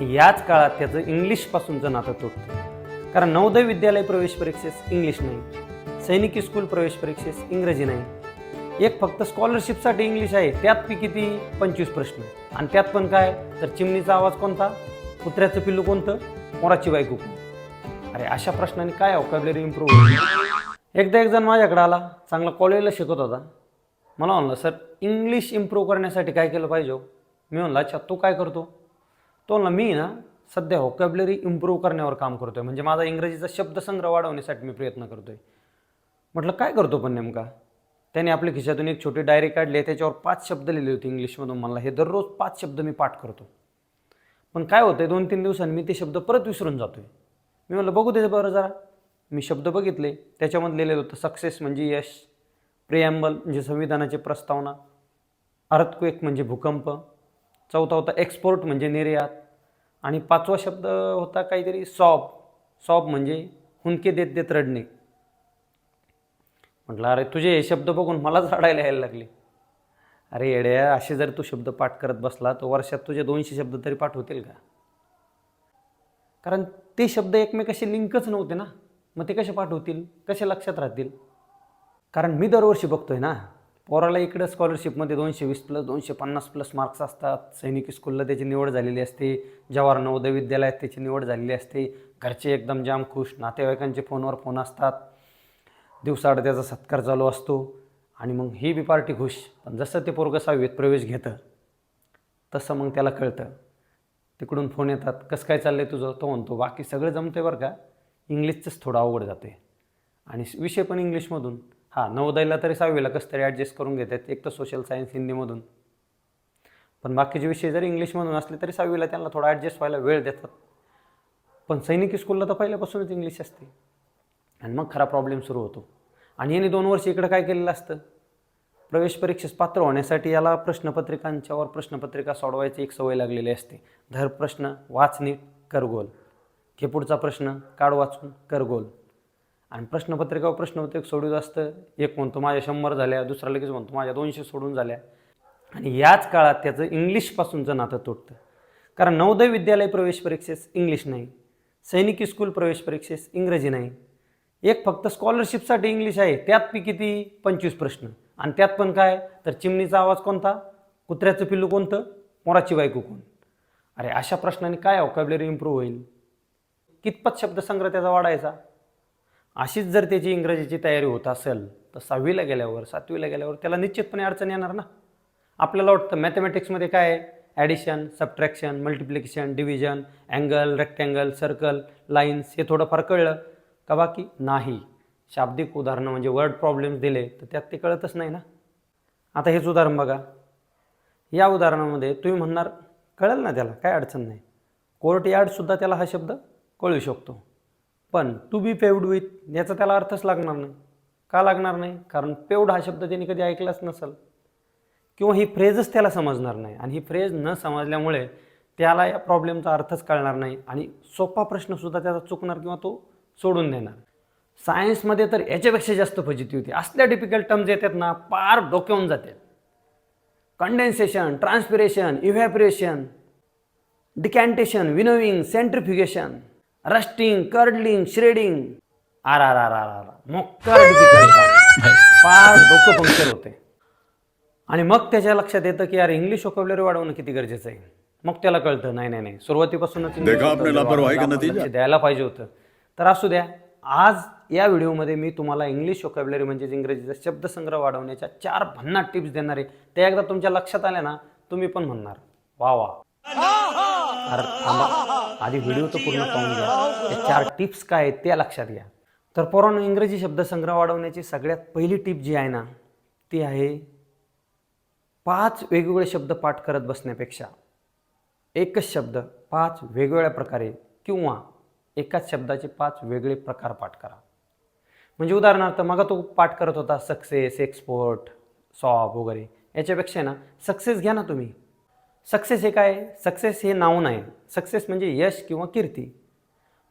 याच काळात त्याचं इंग्लिशपासूनचं नातं तुटतं. कारण नवोदय विद्यालय प्रवेश परीक्षेस इंग्लिश नाही. सैनिकी स्कूल प्रवेश परीक्षेस इंग्रजी नाही. एक फक्त स्कॉलरशिपसाठी इंग्लिश आहे त्यात पी किती? पंचवीस प्रश्न. आणि त्यात पण काय? तर चिमणीचा आवाज कोणता? कुत्र्याचं पिल्लू कोणतं? मोराची बायको अरे अशा प्रश्नाने काय ऑकॅबलरी इम्प्रूव्ह होईल? एकदा एक जण माझ्याकडे आला चांगला कॉलेजला शिकत होता. मला म्हणलं सर इंग्लिश इम्प्रूव्ह करण्यासाठी काय केलं पाहिजे हो? मी म्हणलं अच्छा तू काय करतो? तो म्हणला मी ना सध्या व्होकॅबलरी इम्प्रूव्ह करण्यावर काम करतोय. म्हणजे माझा इंग्रजीचा शब्दसंग्रह वाढवण्यासाठी मी प्रयत्न करतोय. म्हटलं काय करतो पण नेमका? त्याने आपल्या खिशातून एक छोटी डायरी काढली. त्याच्यावर पाच शब्द लिहिले होते इंग्लिशमधून. मला हे दररोज पाच शब्द मी पाठ करतो. पण काय होतंय दोन तीन दिवसांनी मी ते शब्द परत विसरून जातोय. मी म्हटलं बघू दे बरं जरा. मी शब्द बघितले. त्याच्यामध्ये लिहिलेलं होतं सक्सेस म्हणजे यश प्रियांबल म्हणजे संविधानाची प्रस्तावना अर्थक्वेक म्हणजे भूकंप चौथा होता एक्सपोर्ट म्हणजे निर्यात. आणि पाचवा शब्द होता काहीतरी सॉप सॉप म्हणजे हुंके देत देत रडणे. म्हटलं अरे तुझे हे शब्द बघून मलाच रडायला यायला लागले. अरे येड्या असे जर तू शब्द पाठ करत बसला तर वर्षात तुझे दोनशे शब्द तरी पाठ होतील का? कारण ते शब्द एकमेकाशी लिंकच नव्हते ना. मग ते कसे पाठ होतील? कसे लक्षात राहतील? कारण मी दरवर्षी बघतोय ना. पोराला इकडं स्कॉलरशिपमध्ये दोनशे वीस प्लस दोनशे पन्नास प्लस मार्क्स असतात. सैनिकी स्कूलला त्याची निवड झालेली असते. जवाहर नवोदय विद्यालयात त्याची निवड झालेली असते. घरचे एकदम जाम खुश नातेवाईकांचे फोनवर फोन असतात. दिवसाआड त्याचा सत्कार चालू असतो. आणि मग ही बी पार्टी खुश. पण जसं ते पोरगं सहावीत प्रवेश घेतं तसं मग त्याला कळतं. तिकडून फोन येतात कसं काय चाललं आहे तुझं? तो म्हणतो बाकी सगळं जमते बरं का. इंग्लिशचंच थोडं अवघड जाते आणि विषय पण इंग्लिशमधून हां नवोदयला तरी सहावीला कसं तरी ॲडजस्ट करून घेतात. एक तर सोशल सायन्स हिंदीमधून. पण बाकीचे विषय जरी इंग्लिशमधून असले तरी सहावीला त्यांना थोडा ॲडजस्ट व्हायला वेळ देतात. पण सैनिकी स्कूलला तर पहिल्यापासूनच इंग्लिश असते. आणि मग खरा प्रॉब्लेम सुरू होतो. आणि याने दोन वर्ष इकडं काय केलेलं असतं? प्रवेश परीक्षेस पात्र होण्यासाठी याला प्रश्नपत्रिकांच्यावर प्रश्नपत्रिका सोडवायची एक सवय लागलेली असते. धर प्रश्न वाच नीट कर घे पुढचा प्रश्न काढ वाचून करगोल आणि प्रश्नपत्रिकावर प्रश्नपत्रिक सोडून असतं एक म्हणतो माझ्या शंभर झाल्या दुसरा लगेच म्हणतो माझ्या दोनशे सोडून झाल्या. आणि याच काळात त्याचं इंग्लिशपासूनचं नातं तुटतं. कारण नवोदय विद्यालय प्रवेश परीक्षेस इंग्लिश नाही. सैनिकी स्कूल प्रवेश परीक्षेस इंग्रजी नाही. एक फक्त स्कॉलरशिपसाठी इंग्लिश आहे. त्यात पी किती? पंचवीस प्रश्न. आणि त्यात पण काय? तर चिमणीचा आवाज कोणता? कुत्र्याचं पिल्लू कोणतं? मोराची बायको कोण? अरे अशा प्रश्नाने काय वॉकॅबलरी इम्प्रूव्ह होईल? कितपत शब्दसंग्रह त्याचा वाढायचा? अशीच जर त्याची इंग्रजीची तयारी होत असेल तर सहावीला गेल्यावर सातवीला गेल्यावर त्याला निश्चितपणे अडचण येणार ना? आपल्याला वाटतं मॅथमॅटिक्समध्ये काय आहे? Addition subtraction multiplication division angle rectangle circle lines हे थोडंफार कळलं का बाकी? नाही. शाब्दिक उदाहरणं म्हणजे वर्ड प्रॉब्लेम्स दिले तर त्यात ते कळतच नाही ना? आता हेच उदाहरण बघा. या उदाहरणामध्ये तुम्ही म्हणणार कळेल ना त्याला काय अडचण नाही. कोर्ट यार्डसुद्धा त्याला हा शब्द कळू शकतो. पण टू बी पेवड विथ याचा त्याला अर्थच लागणार नाही. का लागणार नाही? कारण पेवड हा शब्द त्यांनी कधी ऐकलाच नसेल. किंवा ही फ्रेजच त्याला समजणार नाही. आणि ही फ्रेज न समजल्यामुळे त्याला या प्रॉब्लेमचा अर्थच कळणार नाही. आणि सोपा प्रश्नसुद्धा त्याचा चुकणार किंवा तो सोडून देणार. सायन्समध्ये तर याच्यापेक्षा जास्त फजिती होती. असल्या डिफिकल्ट टर्म्स येतात ना पार डोक्यावून जातात. Condensation transpiration evaporation decantation winnowing centrifugation rusting curdling shredding. R आर आर आर आर डिफिकल्ट फार डोकं पंक्चर होते. आणि मग त्याच्या लक्षात येतं की यार इंग्लिश वोकॅब्युलरी वाढवणं किती गरजेचं आहे. मग त्याला कळतं नाही नाही नाही. सुरुवातीपासूनच English देखा आपने vocabulary लापरवाही का वाढवणं नतीजा? लक्ष द्यायला पाहिजे होतं. तर असू द्या. आज या व्हिडिओमध्ये मी तुम्हाला इंग्लिश वोकॅब्युलरी म्हणजेच इंग्रजीचा शब्दसंग्रह वाढवण्याच्या चार भन्नाट टिप्स देणार आहे. त्या एकदा तुमच्या लक्षात आल्या ना तुम्ही पण म्हणणार. वा वा. अरे थांबा. आधी व्हिडिओ तर पूर्ण पाहून घ्या. त्या चार टिप्स काय आहेत त्या लक्षात घ्या. तर पोरांनो इंग्रजी शब्दसंग्रह वाढवण्याची सगळ्यात पहिली टिप जी आहे ना ती आहे पाच वेगवेगळे शब्द पाठ करत बसण्यापेक्षा एकच शब्द पाच वेगवेगळ्या प्रकारे किंवा एकाच शब्दाचे पाच वेगळे प्रकार पाठ करा. म्हणजे उदाहरणार्थ मग तो पाठ करत होता सक्सेस एक्सपोर्ट सॉप वगैरे. याच्यापेक्षा ना सक्सेस घ्या ना तुम्ही. सक्सेस हे काय? सक्सेस हे नाव आहे सक्सेस म्हणजे यश किंवा कीर्ती.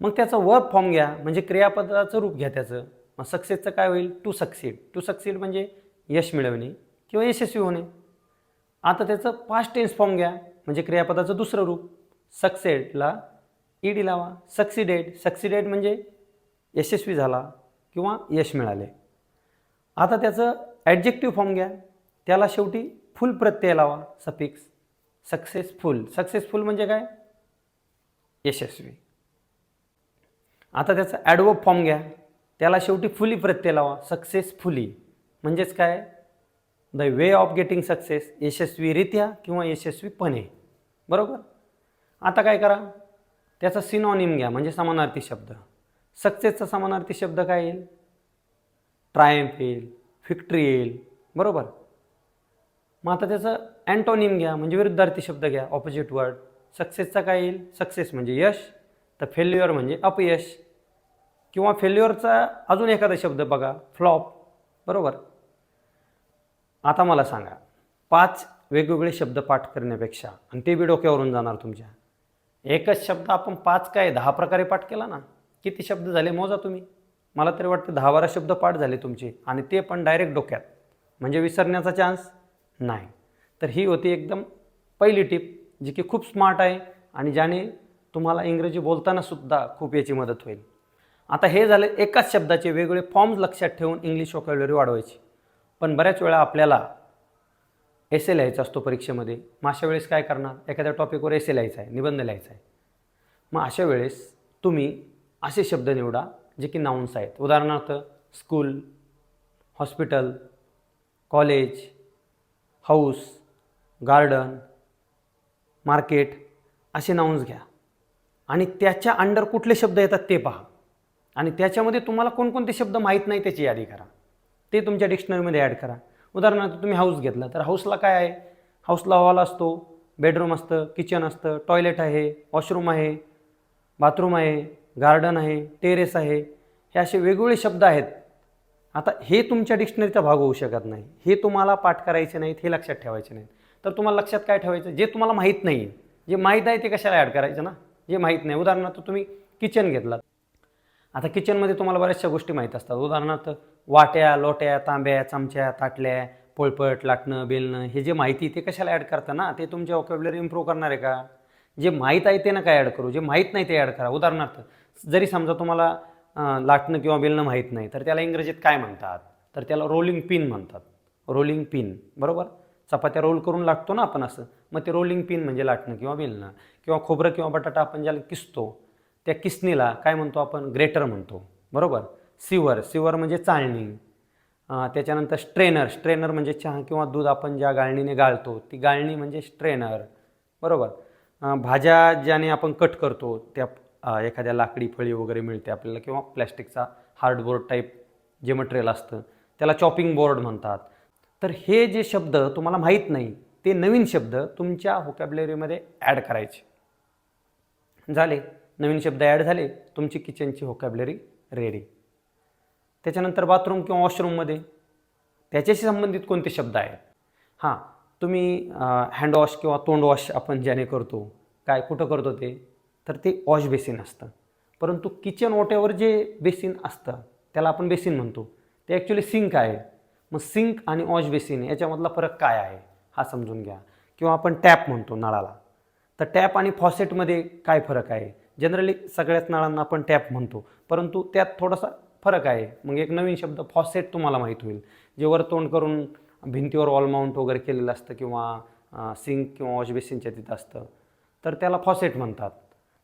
मग त्याचं वर्क फॉर्म घ्या. म्हणजे क्रियापदाचं रूप घ्या त्याचं. मग सक्सेसचं काय होईल? टू सक्सीड टू सक्सीड म्हणजे यश मिळवणे किंवा यशस्वी होणे. आता त्याचं पास्ट टेन्स फॉर्म घ्या. म्हणजे क्रियापदाचं दुसरं रूप. सक्सेडला ई डी लावा. सक्सिडेड सक्सिडेड म्हणजे यशस्वी झाला किंवा यश मिळाले. आता त्याचं ॲडजेक्टिव्ह फॉर्म घ्या. त्याला शेवटी फुल प्रत्यय लावा. Suffix successful. सक्सेसफुल म्हणजे काय? यशस्वी. आता त्याचा ॲडवो फॉर्म घ्या. त्याला शेवटी फुली प्रत्यय लावा. सक्सेसफुली. म्हणजेच काय? The way of getting success यशस्वीरित्या किंवा यशस्वीपणे. बरोबर? आता काय करा? त्याचा सिनॉनिम घ्या. म्हणजे समानार्थी शब्द. सक्सेसचा समानार्थी शब्द काय येईल? ट्रायम्फ येईल. फिक्ट्री येईल. बरोबर? मग आता त्याचं अँटोनिम घ्या म्हणजे विरुद्धार्थी शब्द घ्या. ऑपोजिट वर्ड सक्सेसचा काय येईल? सक्सेस म्हणजे यश. तर फेल्युअर म्हणजे अपयश. किंवा फेल्युअरचा अजून एखादा शब्द बघा. फ्लॉप बरोबर? आता मला सांगा. पाच वेगवेगळे शब्द पाठ करण्यापेक्षा आणि ते बी डोक्यावरून जाणार तुमच्या. एकच शब्द आपण पाच काय दहा प्रकारे पाठ केला ना? किती शब्द झाले मोजा तुम्ही. मला तरी वाटतं दहा बारा शब्द पाठ झाले तुमचे आणि ते पण डायरेक्ट डोक्यात. म्हणजे विसरण्याचा चान्स नाही. तर ही होती एकदम पहिली टिप जी की खूप स्मार्ट आहे आणि ज्याने तुम्हाला इंग्रजी बोलतानासुद्धा खूप याची मदत होईल. आता हे झाले एकाच शब्दाचे वेगवेगळे फॉर्म्स लक्षात ठेवून इंग्लिश वोकॅब्युलरी वाढवायची. पण बऱ्याच वेळा आपल्याला एसे लिहायचा असतो परीक्षेमध्ये. मग अशा वेळेस काय करणार? एखाद्या टॉपिकवर एसे लिहायचा आहे निबंध लिहायचा आहे. मग अशा वेळेस तुम्ही असे शब्द निवडा जे की नाउन्स आहेत. उदाहरणार्थ school hospital college house garden market असे नाउन्स घ्या. आणि त्याच्या अंडर कुठले शब्द येतात ते पहा. आणि त्याच्यामध्ये तुम्हाला कोणकोणते शब्द माहीत नाही त्याची यादी करा. ते तुमच्या डिक्शनरीमध्ये ॲड करा. उदाहरणार्थ तुम्ही हाऊस घेतला तर हाऊसला काय आहे? हाऊसला हॉल असतो बेडरूम असतं किचन असतं टॉयलेट आहे वॉशरूम आहे बाथरूम आहे गार्डन आहे टेरेस आहे. हे असे वेगवेगळे शब्द आहेत. आता हे तुमच्या डिक्शनरीचा भाग होऊ शकत नाही. हे तुम्हाला पाठ करायचे नाहीत हे लक्षात ठेवायचे नाहीत. तर तुम्हाला लक्षात काय ठेवायचं? जे तुम्हाला माहीत नाही जे माहीत आहे ते कशाला ॲड करायचं ना? जे माहीत नाही. उदाहरणार्थ तुम्ही किचन घेतलात. आता किचनमध्ये तुम्हाला बऱ्याचशा गोष्टी माहीत असतात. उदाहरणार्थ वाट्या लोट्या तांब्या चमच्या ताटल्या पोळपट लाटणं बेलणं हे जे माहिती ते कशाला ॲड करता ना? ते तुमच्या वोकॅब्युलरी इम्प्रूव्ह करणार आहे का? जे माहीत आहे ते ना काय ॲड करू? जे माहीत नाही ते ॲड करा. उदाहरणार्थ जरी समजा तुम्हाला लाटणं किंवा बेलणं माहीत नाही तर त्याला इंग्रजीत काय म्हणतात? तर त्याला रोलिंग पिन म्हणतात. रोलिंग पिन बरोबर? चपात्या रोल करून लाटतो ना आपण असं. मग ते रोलिंग पिन म्हणजे लाटणं किंवा बेलणं किंवा खोबरं किंवा बटाटा आपण ज्याला किसतो त्या किसणीला काय म्हणतो आपण? ग्रेटर म्हणतो. बरोबर? सिवर. सिवर म्हणजे चाळणी त्याच्यानंतर स्ट्रेनर स्ट्रेनर म्हणजे चहा किंवा दूध आपण ज्या गाळणीने गाळतो ती गाळणी म्हणजे स्ट्रेनर बरोबर? भाज्या ज्याने आपण कट करतो त्या एखाद्या लाकडी फळी वगैरे मिळते आपल्याला किंवा प्लॅस्टिकचा हार्डबोर्ड टाईप जे मटेरियल असतं त्याला चॉपिंग बोर्ड म्हणतात. तर हे जे शब्द तुम्हाला माहीत नाही ते नवीन शब्द तुमच्या होकॅबलरीमध्ये ॲड करायचे. झाले. नवीन शब्द ॲड झाले. तुमची किचनची होकॅबलरी रेडी त्याच्यानंतर बाथरूम किंवा वॉशरूममध्ये त्याच्याशी संबंधित कोणते शब्द आहेत? हां तुम्ही हँडवॉश किंवा तोंड वॉश आपण ज्याने करतो काय कुठं करतो ते तर ते वॉश बेसिन असतं. परंतु किचन ओट्यावर जे बेसिन असतं त्याला आपण बेसिन म्हणतो. ते ॲक्च्युली सिंक आहे. मग सिंक आणि वॉश बेसिन याच्यामधला फरक काय आहे? हा समजून घ्या. किंवा आपण टॅप म्हणतो नळाला. तर टॅप आणि फॉसेटमध्ये काय फरक आहे? जनरली सगळ्याच नळांना आपण टॅप म्हणतो. परंतु त्यात थोडासा फरक आहे. मग एक नवीन शब्द फॉसेट तुम्हाला माहीत होईल. जे वर तोंड करून भिंतीवर वॉल माउंट वगैरे केलेलं असतं किंवा सिंक किंवा वॉश बेसिनच्या तिथं असतं. तर त्याला फॉसेट म्हणतात.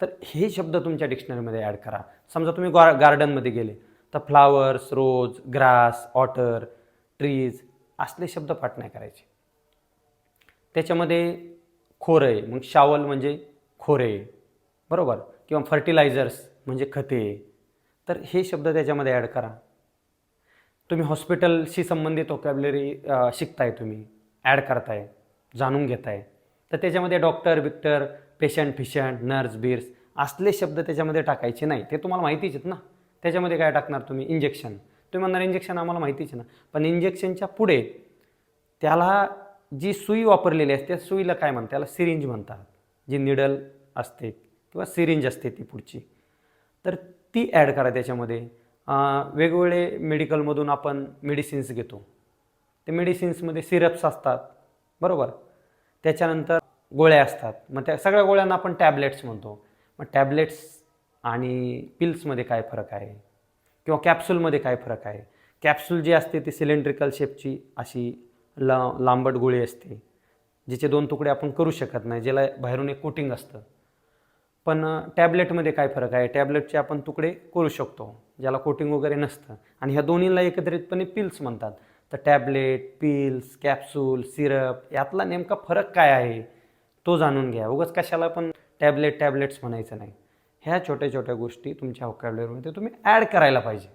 तर हे शब्द तुमच्या डिक्शनरीमध्ये ॲड करा. समजा तुम्ही गॉ गार्डनमध्ये गेले. तर flowers rose grass water trees असले शब्द पाठ नाही करायचे. त्याच्यामध्ये खोरे मग शावल म्हणजे खोरे बरोबर? किंवा फर्टिलायझर्स म्हणजे खते. तर हे शब्द त्याच्यामध्ये ॲड करा. तुम्ही हॉस्पिटलशी संबंधित वोकॅब्लरी शिकताय तुम्ही. ॲड करताय. जाणून घेताय. तर त्याच्यामध्ये डॉक्टर बिक्टर पेशंट फिशंट नर्स बिर्स असले शब्द त्याच्यामध्ये टाकायचे नाही. ते तुम्हाला माहितीच आहेत ना. त्याच्यामध्ये काय टाकणार तुम्ही? इंजेक्शन तुम्ही म्हणणार इंजेक्शन आम्हाला माहितीच आहे ना. पण इंजेक्शनच्या पुढे त्याला जी सुई वापरलेली असते त्या सुईला काय म्हणतात? त्याला सिरिंज म्हणतात. जी निडल असते किंवा सिरिंज असते ती पुढची. तर ती ॲड करा त्याच्यामध्ये. वेगवेगळे मेडिकलमधून आपण मेडिसिन्स घेतो. ते मेडिसिन्समध्ये सिरप्स असतात. बरोबर? त्याच्यानंतर गोळ्या असतात. मग त्या सगळ्या गोळ्यांना आपण टॅबलेट्स म्हणतो. मग टॅबलेट्स आणि पिल्समध्ये काय फरक आहे? किंवा कॅप्सूलमध्ये काय फरक आहे? कॅप्सूल जी असते ती सिलेंड्रिकल शेपची अशी ला लांबट गोळी असते. जिचे दोन तुकडे आपण करू शकत नाही ज्याला बाहेरून एक कोटिंग असतं. पण टॅबलेटमध्ये काय फरक आहे? टॅबलेटचे आपण तुकडे करू शकतो ज्याला कोटिंग वगैरे नसतं. आणि ह्या दोन्हीला एकत्रितपणे पिल्स म्हणतात. तर टॅबलेट पिल्स कॅप्सूल सिरप यातला नेमका फरक काय आहे? तो जाणून घ्या. उगाच कशाला पण टॅबलेट टॅबलेट्स म्हणायचं नाही. ह्या छोट्या छोट्या गोष्टी तुमच्या व्होकॅबलरीमध्ये तुम्ही ॲड करायला पाहिजे.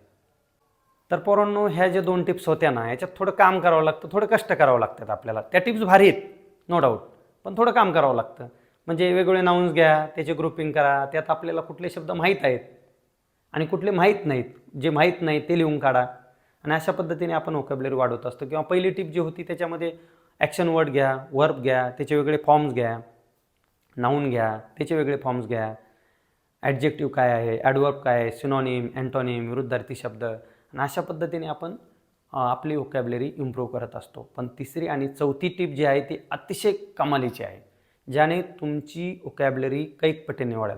तर पोरांनो ह्या ज्या दोन टिप्स होत्या ना याच्यात थोडं काम करावं लागतं थोडं कष्ट करावं लागतात आपल्याला. त्या टिप्स भारी आहेत नो डाऊट पण थोडं काम करावं लागतं. म्हणजे वेगवेगळे नाउन्स घ्या त्याचे ग्रुपिंग करा त्यात आपल्याला कुठले शब्द माहीत आहेत आणि कुठले माहीत नाहीत. जे माहीत नाही ते लिहून काढा. आणि अशा पद्धतीने आपण व्होकॅबलरी वाढवत असतो. किंवा पहिली टिप जी होती त्याच्यामध्ये ॲक्शन वर्ड घ्या वर्ब घ्या त्याचे वेगळे फॉर्म्स घ्या नाऊन घ्या त्याचे वेगळे फॉर्म्स घ्या. ॲडजेक्टिव्ह काय आहे? ॲडवर्ब काय आहे? सिनॉनिम अँटॉनिम विरुद्धार्थी शब्द. आणि अशा पद्धतीने आपण आपली वोकॅबलरी इम्प्रूव्ह करत असतो. पण तिसरी आणि चौथी टीप जी आहे ती अतिशय कमालीची आहे ज्याने तुमची वोकॅबलरी कैक पटीने वाढेल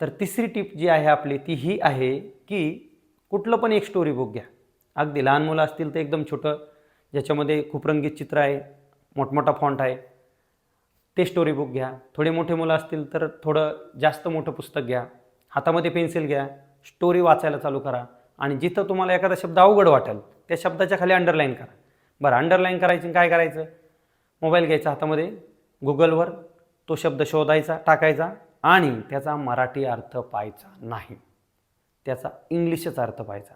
तर तिसरी टीप जी आहे आपली ती ही आहे की कुठलं पण एक स्टोरी बुक घ्या. अगदी लहान मुलं असतील तर एकदम छोटं ज्याच्यामध्ये खूप रंगीत चित्र आहे मोठमोठा फॉन्ट आहे ते स्टोरी बुक घ्या. थोडे मोठे मुलं असतील तर थोडं जास्त मोठं पुस्तक घ्या. हातामध्ये पेन्सिल घ्या. स्टोरी वाचायला चालू करा. आणि जिथं तुम्हाला एखादा शब्द अवघड वाटेल त्या शब्दाच्या खाली अंडरलाईन करा. बरं अंडरलाईन करायची आणि काय करायचं? मोबाईल घ्यायचा हातामध्ये गुगलवर तो शब्द शोधायचा टाकायचा आणि त्याचा मराठी अर्थ पाहायचा नाही. त्याचा इंग्लिशच अर्थ पाहायचा.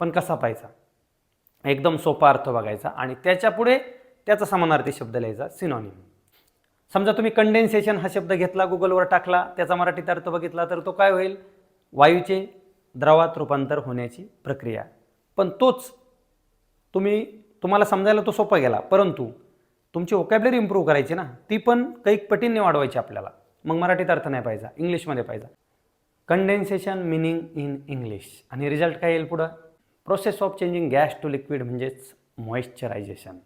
पण कसा पाहायचा? एकदम सोपा अर्थ बघायचा आणि त्याच्यापुढे त्याचा समानार्थी शब्द लिहायचा सिनॉनिम समजा तुम्ही कंडेन्सेशन हा शब्द घेतला गुगलवर टाकला त्याचा मराठीत अर्थ बघितला तर तो काय होईल? वायूचे द्रवात रूपांतर होण्याची प्रक्रिया. पण तोच तुम्ही तुम्हाला समजायला तो सोपा गेला. परंतु तुमची ओकॅबलरी इम्प्रूव्ह करायची ना ती पण कैक पटींनी वाढवायची आपल्याला. मग मराठीत अर्थ नाही पाहिजे इंग्लिशमध्ये पाहिजे कंडेन्सेशन मिनिंग इन इंग्लिश आणि रिझल्ट काय येईल पुढं? Process of changing gas to liquid म्हणजेच मॉइश्चरायझेशन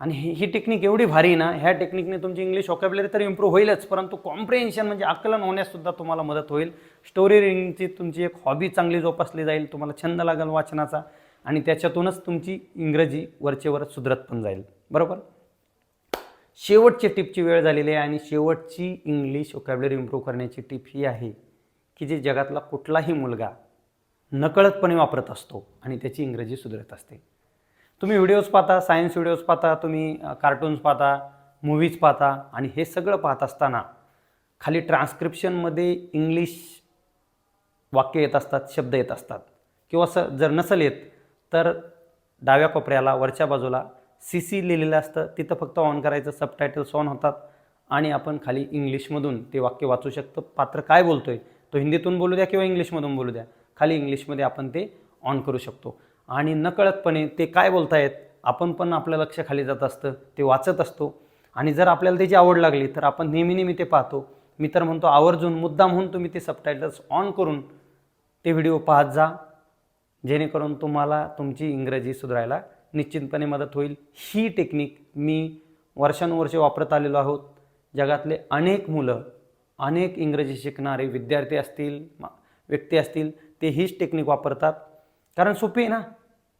आणि ही ही टेक्निक एवढी भारी ना ह्या टेक्निकने तुमची इंग्लिश व्होकॅबलरी तर इम्प्रूव्ह होईलच परंतु कॉम्प्रिहेन्शन म्हणजे आकलन होण्याससुद्धा तुम्हाला मदत होईल. स्टोरी रिडिंगची तुमची एक हॉबी चांगली जोपासली जाईल तुम्हाला छंद लागेल वाचनाचा आणि त्याच्यातूनच तुमची इंग्रजी वरचेवर सुधरत पण जाईल. बरोबर? शेवटची टिपची वेळ झालेली आहे आणि शेवटची इंग्लिश व्होकॅबलरी इम्प्रूव्ह करण्याची टिप ही आहे की जे जगातला कुठलाही मुलगा नकळतपणे वापरत असतो आणि त्याची इंग्रजी सुधरत असते. तुम्ही व्हिडिओज पाहता सायन्स व्हिडिओज पाहता तुम्ही कार्टून्स पाहता मूवीज पाहता आणि हे सगळं पाहत असताना खाली ट्रान्स्क्रिप्शनमध्ये इंग्लिश वाक्य येत असतात शब्द येत असतात. किंवा स जर नसेल येत तर डाव्या कोपऱ्याला वरच्या बाजूला सी सी लिहिलेलं असतं. तिथं फक्त ऑन करायचं सबटायटल्स ऑन होतात आणि आपण खाली इंग्लिशमधून ते वाक्य वाचू शकतो. पात्र काय बोलतोय? तो हिंदीतून बोलू द्या किंवा इंग्लिशमधून बोलू द्या. खाली इंग्लिशमध्ये आपण ते ऑन करू शकतो. आणि नकळतपणे ते काय बोलतायत आपण पण आपलं लक्ष खाली जात असतं ते वाचत असतो. आणि जर आपल्याला त्याची आवड लागली तर आपण नेहमी नेहमी ते पाहतो. मी तर म्हणतो आवर्जून मुद्दा म्हणून तुम्ही ते सबटायटल्स ऑन करून ते व्हिडिओ पाहत जा. जेणेकरून तुम्हाला तुमची इंग्रजी सुधारायला निश्चितपणे मदत होईल. ही टेक्निक मी वर्षानुवर्षे वापरत आलेलो आहोत. जगातले अनेक मुलं अनेक इंग्रजी शिकणारे विद्यार्थी असतील व्यक्ती असतील ते हीच टेक्निक वापरतात. कारण सोपी आहे ना.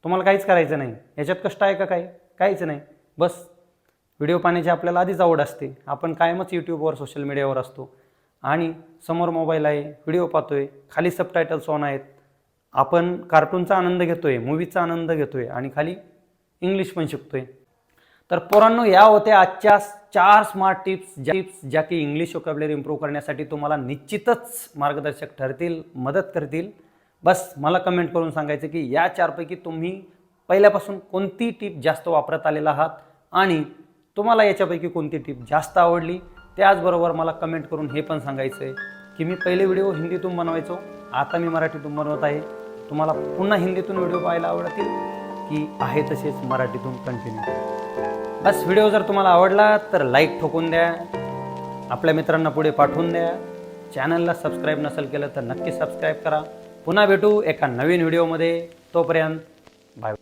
तुम्हाला काहीच करायचं नाही. याच्यात कष्ट आहे का काय काहीच नाही. बस. व्हिडिओ पाहण्याची आपल्याला आधीच आवड असते. आपण कायमच यूट्यूबवर सोशल मीडियावर असतो. आणि समोर मोबाईल आहे व्हिडिओ पाहतो आहे खाली सबटायटल्स ऑन आहेत. आपण कार्टूनचा आनंद घेतो आहे मूवीचा आनंद घेतो आहे आणि खाली इंग्लिश पण शिकतो आहे तर पोरांनो या होत्या आजच्या चार स्मार्ट टिप्स ज्या टिप्स ज्या की इंग्लिश वोकॅबलरी इम्प्रूव्ह करण्यासाठी तुम्हाला निश्चितच मार्गदर्शक ठरतील मदत करतील. बस मला कमेंट करून सांगायचं की या चारपैकी तुम्ही पहिल्यापासून कोणती टीप जास्त वापरत आलेला आहात? आणि तुम्हाला याच्यापैकी कोणती टीप जास्त आवडली? त्याचबरोबर मला कमेंट करून हे पण सांगायचं आहे की मी पहिले व्हिडिओ हिंदीतून बनवायचो. आता मी मराठीतून बनवत आहे. तुम्हाला पुन्हा हिंदीतून व्हिडिओ पाहायला आवडतील की आहे तसेच मराठीतून कंटिन्यू बस व्हिडिओ जर तुम्हाला आवडला तर लाईक ठोकून द्या. आपल्या मित्रांना पुढे पाठवून द्या. चॅनलला सबस्क्राईब नसेल केलं तर नक्की सबस्क्राईब करा. पुन्हा भेटू एका नवीन व्हिडिओमध्ये. तोपर्यंत बाय